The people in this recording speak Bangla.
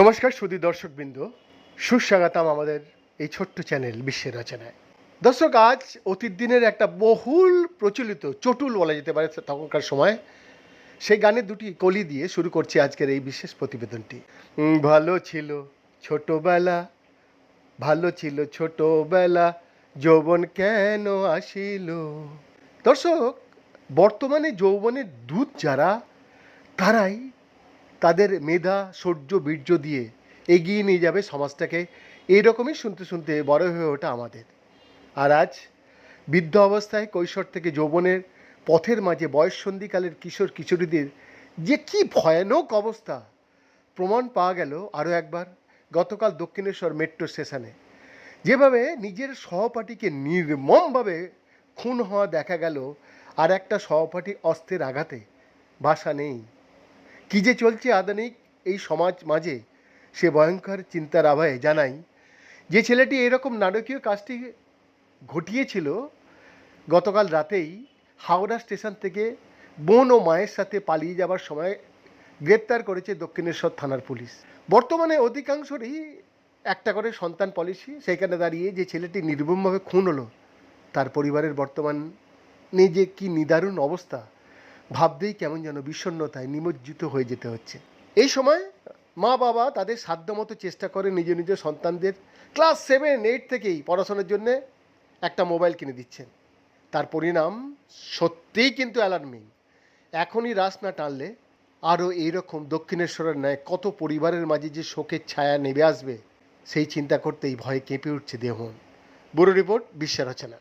নমস্কার সুদী দর্শকবৃন্দ। সুস্বাগতম আমাদের এই ছোট্ট চ্যানেল বিশ্বের রচনায়। দর্শক, আজ অতীত দিনের একটা বহুল প্রচলিত, চটুল বলা যেতে পারে তখনকার সময়, সেই গানের দুটি কলি দিয়ে শুরু করছি আজকের এই বিশেষ প্রতিবেদনটি। ভালো ছিল ছোটবেলা, ভালো ছিল ছোটবেলা, যৌবন কেন আসিল? দর্শক বর্তমানে যৌবনের দুধ যারা, তারাই তাদের মেধা, শৌর্য, বীর্য দিয়ে এগিয়ে নিয়ে যাবে সমাজটাকে। এইরকমই শুনতে শুনতে বড় হয়ে ওঠা আমাদের। আর আজ বৃদ্ধ অবস্থায় কৈশোর থেকে যৌবনের পথের মাঝে বয়ঃসন্ধিকালের কিশোর কিশোরীদের যে কি ভয়ানক অবস্থা! প্রমাণ পাওয়া গেল আরও একবার গতকাল দক্ষিণেশ্বর মেট্রো স্টেশনে। যেভাবে নিজের সহপাঠীকে নির্মমভাবে খুন হওয়া দেখা গেল আর একটা সহপাঠী অস্ত্রের আঘাতে ভাষা নেই। কি যে চলছে আধুনিক এই সমাজ মাঝে, সে ভয়ঙ্কর চিন্তার আভায় জানাই, যে ছেলেটি এরকম নাটকীয় কাজটি ঘটিয়েছিল, গতকাল রাতেই হাওড়া স্টেশন থেকে বোন ও মায়ের সাথে পালিয়ে যাবার সময় গ্রেপ্তার করেছে দক্ষিণেশ্বর থানার পুলিশ। বর্তমানে অধিকাংশরই একটা করে সন্তান পলিসি সেখানে দাঁড়িয়ে যে ছেলেটি নির্মমভাবে খুন হলো, তার পরিবারের বর্তমান যে কি নিদারুণ অবস্থা, ভাবতেই কেমন যেন বিষণ্ণতায় নিমজ্জিত হয়ে যেতে হচ্ছে। এই সময় মা বাবা তাদের সাধ্যমতো চেষ্টা করে নিজ নিজ সন্তানদের ক্লাস সেভেন, এইট থেকেই পড়াশোনার জন্য একটা মোবাইল কিনে দিচ্ছেন। তার পরিণাম সত্যিই কিন্তু অ্যালার্মিং এখনই রাস না টানলে আরও এইরকম দক্ষিণেশ্বরের ন্যায় কত পরিবারের মাঝে যে শোকের ছায়া নেমে আসবে, সেই চিন্তা করতেই ভয়ে কেঁপে উঠছে দেহন ব্যুরো রিপোর্ট বিশ্ব রচনা।